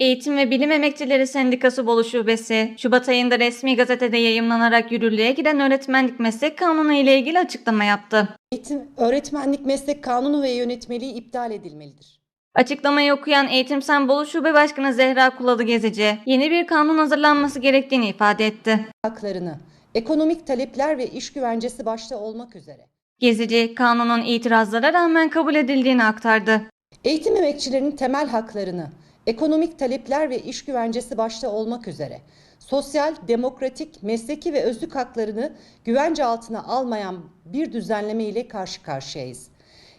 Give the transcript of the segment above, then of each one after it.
Eğitim ve Bilim Emekçileri Sendikası Bolu Şubesi, Şubat ayında resmi gazetede yayımlanarak yürürlüğe giren öğretmenlik meslek kanunu ile ilgili açıklama yaptı. Eğitim, öğretmenlik meslek kanunu ve yönetmeliği iptal edilmelidir. Açıklamayı okuyan Eğitim Sen Bolu Şube Başkanı Zehra Kulalı Gezici, yeni bir kanun hazırlanması gerektiğini ifade etti. Haklarını, ekonomik talepler ve iş güvencesi başta olmak üzere. Gezici, kanunun itirazlara rağmen kabul edildiğini aktardı. Eğitim emekçilerinin temel haklarını, ekonomik talepler ve iş güvencesi başta olmak üzere sosyal, demokratik, mesleki ve özlük haklarını güvence altına almayan bir düzenleme ile karşı karşıyayız.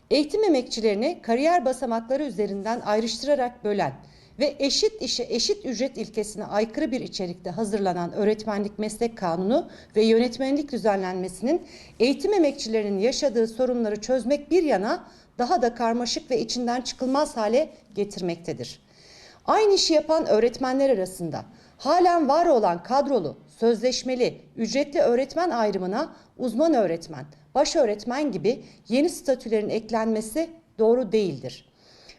Eğitim emekçilerini kariyer basamakları üzerinden ayrıştırarak bölen ve eşit işe eşit ücret ilkesine aykırı bir içerikte hazırlanan öğretmenlik meslek kanunu ve yönetmenlik düzenlenmesinin eğitim emekçilerinin yaşadığı sorunları çözmek bir yana daha da karmaşık ve içinden çıkılmaz hale getirmektedir. Aynı işi yapan öğretmenler arasında halen var olan kadrolu, sözleşmeli, ücretli öğretmen ayrımına uzman öğretmen, baş öğretmen gibi yeni statülerin eklenmesi doğru değildir.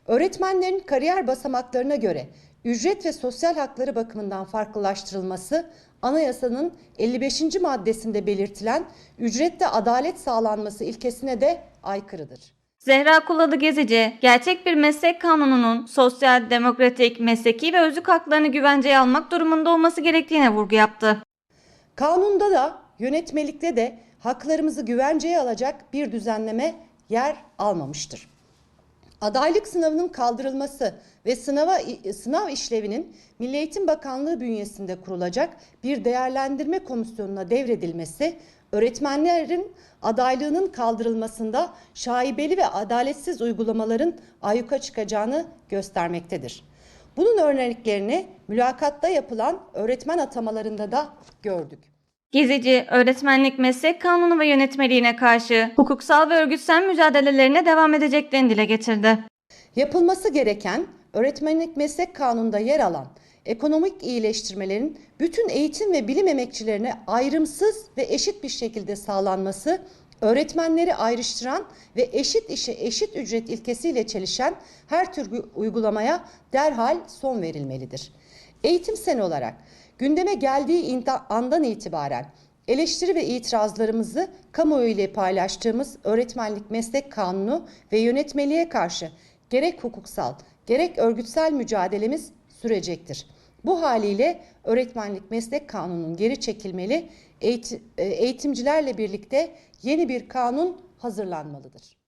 Öğretmenlerin kariyer basamaklarına göre ücret ve sosyal hakları bakımından farklılaştırılması anayasanın 55. maddesinde belirtilen ücrette adalet sağlanması ilkesine de aykırıdır. Zehra Kulalı Gezici, gerçek bir meslek kanununun sosyal, demokratik, mesleki ve özlük haklarını güvenceye almak durumunda olması gerektiğine vurgu yaptı. Kanunda da yönetmelikte de haklarımızı güvenceye alacak bir düzenleme yer almamıştır. Adaylık sınavının kaldırılması ve sınava sınav işlevinin Milli Eğitim Bakanlığı bünyesinde kurulacak bir değerlendirme komisyonuna devredilmesi öğretmenlerin adaylığının kaldırılmasında şaibeli ve adaletsiz uygulamaların ayyuka çıkacağını göstermektedir. Bunun örneklerini mülakatta yapılan öğretmen atamalarında da gördük. Gezici, öğretmenlik meslek kanunu ve yönetmeliğine karşı hukuksal ve örgütsel mücadelelerine devam edeceklerini dile getirdi. Yapılması gereken öğretmenlik meslek kanununda yer alan ekonomik iyileştirmelerin bütün eğitim ve bilim emekçilerine ayrımsız ve eşit bir şekilde sağlanması, öğretmenleri ayrıştıran ve eşit işe eşit ücret ilkesiyle çelişen her tür uygulamaya derhal son verilmelidir. Eğitim sen olarak gündeme geldiği andan itibaren eleştiri ve itirazlarımızı kamuoyu ile paylaştığımız öğretmenlik meslek kanunu ve yönetmeliğe karşı gerek hukuksal gerek örgütsel mücadelemiz sürecektir. Bu haliyle öğretmenlik meslek kanunun geri çekilmeli, eğitimcilerle birlikte yeni bir kanun hazırlanmalıdır.